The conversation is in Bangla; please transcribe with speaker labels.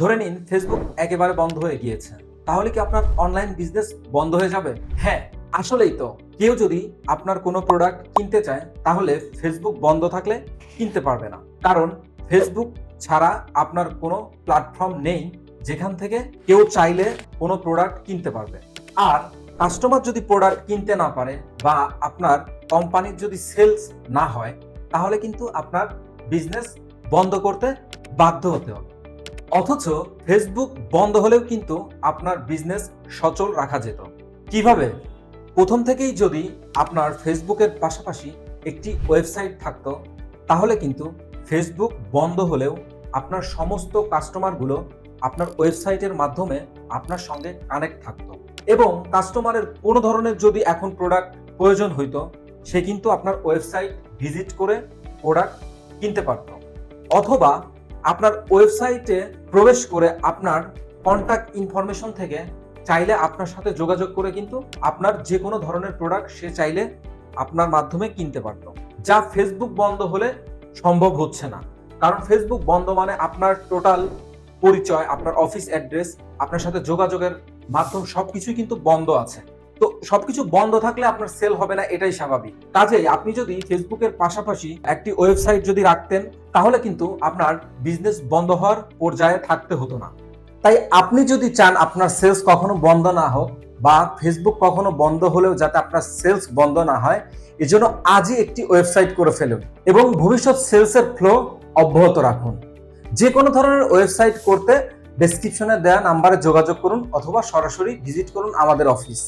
Speaker 1: ধরে নিন ফেসবুক একেবারে বন্ধ হয়ে গিয়েছে। তাহলে কি আপনার অনলাইন বিজনেস বন্ধ হয়ে যাবে? হ্যাঁ আসলেই তো। কেউ যদি আপনার কোনো প্রোডাক্ট কিনতে চায়, তাহলে ফেসবুক বন্ধ থাকলে কিনতে পারবে না। কারণ ফেসবুক ছাড়া আপনার কোনো প্ল্যাটফর্ম নেই যেখান থেকে কেউ চাইলে কোনো প্রোডাক্ট কিনতে পারবে। আর কাস্টমার যদি প্রোডাক্ট কিনতে না পারে বা আপনার কোম্পানির যদি সেলস না হয়, তাহলে কিন্তু আপনার বিজনেস বন্ধ করতে বাধ্য হতে হবে। অথচ ফেসবুক বন্ধ হলেও কিন্তু আপনার বিজনেস সচল রাখা যেত। কীভাবে? প্রথম থেকেই যদি আপনার ফেসবুকের পাশাপাশি একটি ওয়েবসাইট থাকতো, তাহলে কিন্তু ফেসবুক বন্ধ হলেও আপনার সমস্ত কাস্টমারগুলো আপনার ওয়েবসাইটের মাধ্যমে আপনার সঙ্গে কানেক্ট থাকতো। এবং কাস্টমারের কোনো ধরনের যদি এখন প্রোডাক্ট প্রয়োজন হইতো, সে কিন্তু আপনার ওয়েবসাইট ভিজিট করে প্রোডাক্ট কিনতে পারতো। অথবা আপনার ওয়েবসাইটে প্রবেশ করে আপনার কন্ট্যাক্ট ইনফরমেশন থেকে চাইলে আপনার সাথে যোগাযোগ করে কিন্তু আপনার যে কোনো ধরনের প্রোডাক্ট সে চাইলে আপনার মাধ্যমে কিনতে পারত। যা ফেসবুক বন্ধ হলে সম্ভব হচ্ছে না। কারণ ফেসবুক বন্ধ মানে আপনার টোটাল পরিচয়, আপনার অফিস অ্যাড্রেস আপনার সাথে যোগাযোগের মাধ্যম সবকিছুই কিন্তু বন্ধ আছে। তো সবকিছু বন্ধ থাকলে আপনার সেল হবে না, এটাই স্বাভাবিক। কাজেই আপনি যদি ফেসবুকের পাশাপাশি একটি ওয়েবসাইট যদি রাখতেন তাহলে কিন্তু আপনার বিজনেস বন্ধ হওয়ার পর্যায়ে থাকতে হতো না। তাই আপনি যদি চান আপনার সেলস কখনো বন্ধ না হোক বা ফেসবুক কখনো বন্ধ হলেও যাতে আপনার সেলস বন্ধ না হয়, এজন্য আজই একটি ওয়েবসাইট করে ফেলুন এবং ভবিষ্যৎ সেলসের ফ্লো অব্যাহত রাখুন। যে কোনো ধরনের ওয়েবসাইট করতে ডেসক্রিপশনে দেওয়া নাম্বারে যোগাযোগ করুন অথবা সরাসরি ভিজিট করুন আমাদের অফিস